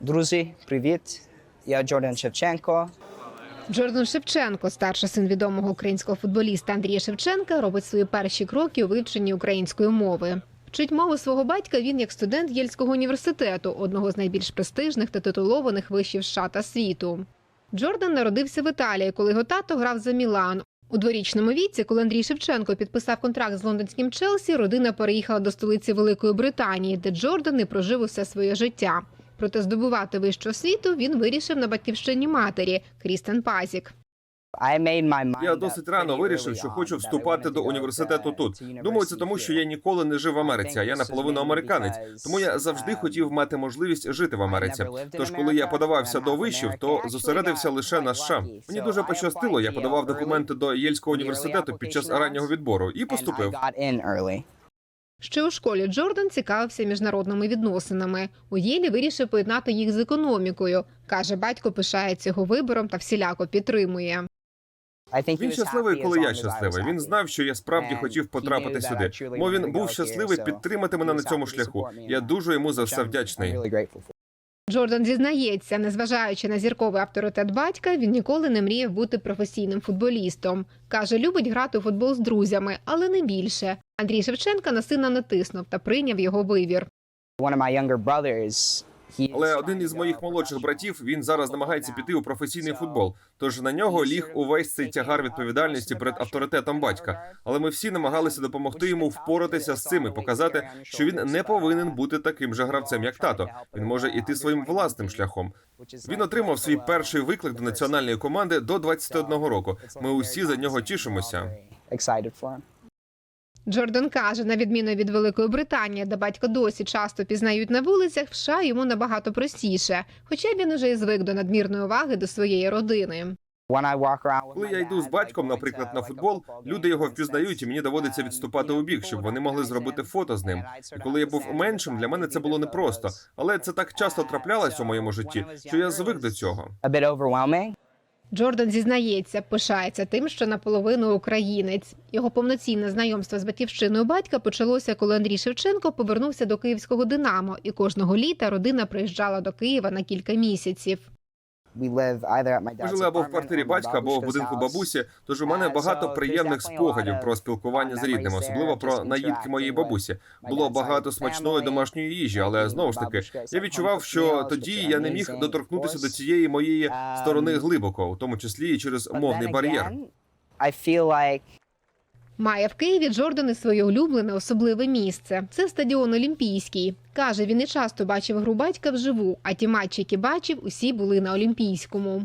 Друзі, привіт! Я Джордан Шевченко. Джордан Шевченко, старший син відомого українського футболіста Андрія Шевченка, робить свої перші кроки у вивченні української мови. Вчить мову свого батька він як студент Єльського університету, одного з найбільш престижних та титулованих вишів США та світу. Джордан народився в Італії, коли його тато грав за Мілан. У дворічному віці, коли Андрій Шевченко підписав контракт з лондонським Челсі, родина переїхала до столиці Великої Британії, де Джордан і прожив усе своє життя. Проте здобувати вищу освіту він вирішив на батьківщині матері Крістен Пазік. Я досить рано вирішив, що хочу вступати до університету тут. Думаю, це тому, що я ніколи не жив в Америці, а я наполовину американець. Тому я завжди хотів мати можливість жити в Америці. Тож, коли я подавався до вишів, то зосередився лише на США. Мені дуже пощастило. Я подавав документи до Єльського університету під час раннього відбору і поступив. Ще у школі Джордан цікавився міжнародними відносинами. У Єлі вирішив поєднати їх з економікою. Каже, батько пишається його вибором та всіляко підтримує. Він щасливий, коли я щасливий. Він знав, що я справді хотів потрапити сюди. Мо він був щасливий підтримати мене на цьому шляху. Я дуже йому за все вдячний. Джордан зізнається, незважаючи на зірковий авторитет батька, він ніколи не мріяв бути професійним футболістом. Каже, любить грати у футбол з друзями, але не більше. Андрій Шевченка на сина натиснув та прийняв його вивір. One of my younger brothers, Але один із моїх молодших братів він зараз намагається піти у професійний футбол. Тож на нього ліг увесь цей тягар відповідальності перед авторитетом батька. Але ми всі намагалися допомогти йому впоратися з цим і показати, що він не повинен бути таким же гравцем, як тато. Він може іти своїм власним шляхом. Він отримав свій перший виклик до національної команди до 21 року. Ми усі за нього тішимося. Джордан каже, на відміну від Великої Британії, де батька досі часто пізнають на вулицях, в США йому набагато простіше, хоча він уже і звик до надмірної уваги до своєї родини. Коли я йду з батьком, наприклад, на футбол, люди його впізнають, і мені доводиться відступати у бік, щоб вони могли зробити фото з ним. І коли я був меншим, для мене це було непросто. Але це так часто траплялось у моєму житті, що я звик до цього. Джордан зізнається, пишається тим, що наполовину українець. Його повноцінне знайомство з батьківщиною батька почалося, коли Андрій Шевченко повернувся до київського Динамо, і кожного літа родина приїжджала до Києва на кілька місяців. Ми жили або в квартирі батька, або в будинку бабусі. Тож у мене багато приємних спогадів про спілкування з рідними, особливо про наїдки моєї бабусі. Було багато смачної домашньої їжі, але знову ж таки, я відчував, що тоді я не міг доторкнутися до цієї моєї Um, сторони глибоко, у тому числі і через мовний бар'єр. Має в Києві Джордан і своє улюблене особливе місце. Це стадіон Олімпійський. Каже, він не часто бачив гру батька вживу, а ті матчі, які бачив, усі були на Олімпійському.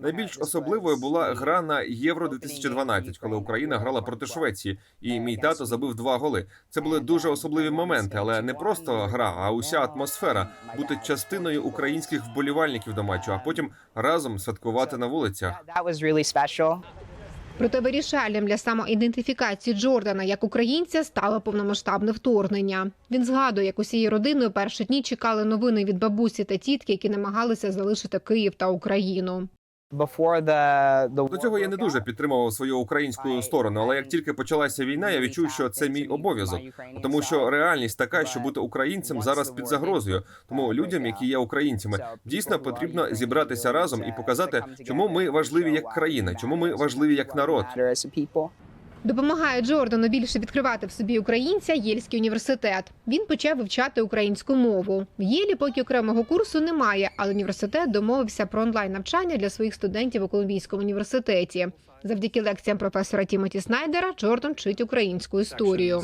Найбільш особливою була гра на Євро 2012, коли Україна грала проти Швеції, і мій тато забив два голи. Це були дуже особливі моменти, але не просто гра, а уся атмосфера бути частиною українських вболівальників до матчу, а потім разом святкувати на вулицях. Проте вирішальним для самоідентифікації Джордана як українця стало повномасштабне вторгнення. Він згадує, як усією родиною перші дні чекали новини від бабусі та тітки, які намагалися залишити Київ та Україну. До цього я не дуже підтримував свою українську сторону, але як тільки почалася війна, я відчув, що це мій обов'язок. Тому що реальність така, що бути українцем зараз під загрозою. Тому людям, які є українцями, дійсно потрібно зібратися разом і показати, чому ми важливі як країна, чому ми важливі як народ. Допомагає Джордану більше відкривати в собі українця Єльський університет. Він почав вивчати українську мову. В Єлі поки окремого курсу немає, але університет домовився про онлайн навчання для своїх студентів у Колумбійському університеті. Завдяки лекціям професора Тімоті Снайдера Джордан вчить українську історію.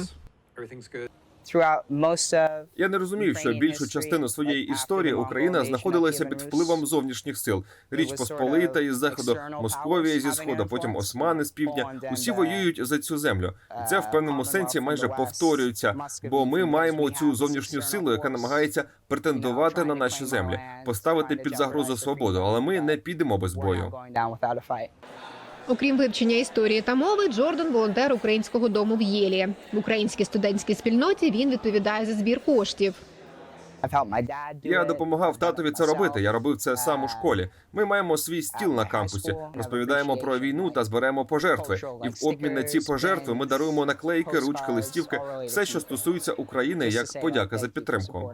Я не розумів, що більшу частину своєї історії Україна знаходилася під впливом зовнішніх сил. Річ Посполита із заходу, Московія зі сходу, потім Османи з півдня. Усі воюють за цю землю, і це в певному сенсі майже повторюється. Бо ми маємо цю зовнішню силу, яка намагається претендувати на наші землі, поставити під загрозу свободу. Але ми не підемо без бою. Окрім вивчення історії та мови, Джордан волонтер українського дому в Єлі. В українській студентській спільноті він відповідає за збір коштів. Я допомагав татові це робити. Я робив це сам у школі. Ми маємо свій стіл на кампусі, розповідаємо про війну та зберемо пожертви. І в обмін на ці пожертви ми даруємо наклейки, ручки, листівки, все, що стосується України, як подяка за підтримку.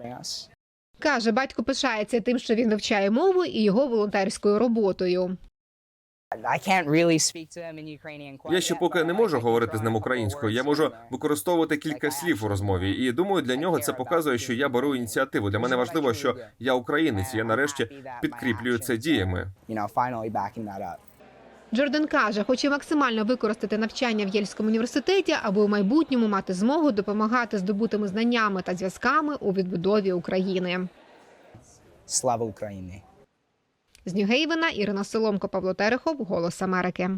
Каже, батько пишається тим, що він вивчає мову і його волонтерською роботою. Я ще поки не можу говорити з ним українською. Я можу there. використовувати кілька слів у розмові, і думаю, для нього це показує, що я беру ініціативу. Для мене важливо, що я українець. і Я нарешті підкріплюю це діями. Джордан каже, хоче максимально використати навчання в Єльському університеті, аби у майбутньому мати змогу допомагати здобутими знаннями та зв'язками у відбудові України. Слава Україні! З Нью-Гейвена Ірина Соломко, Павло Терехов, Голос Америки.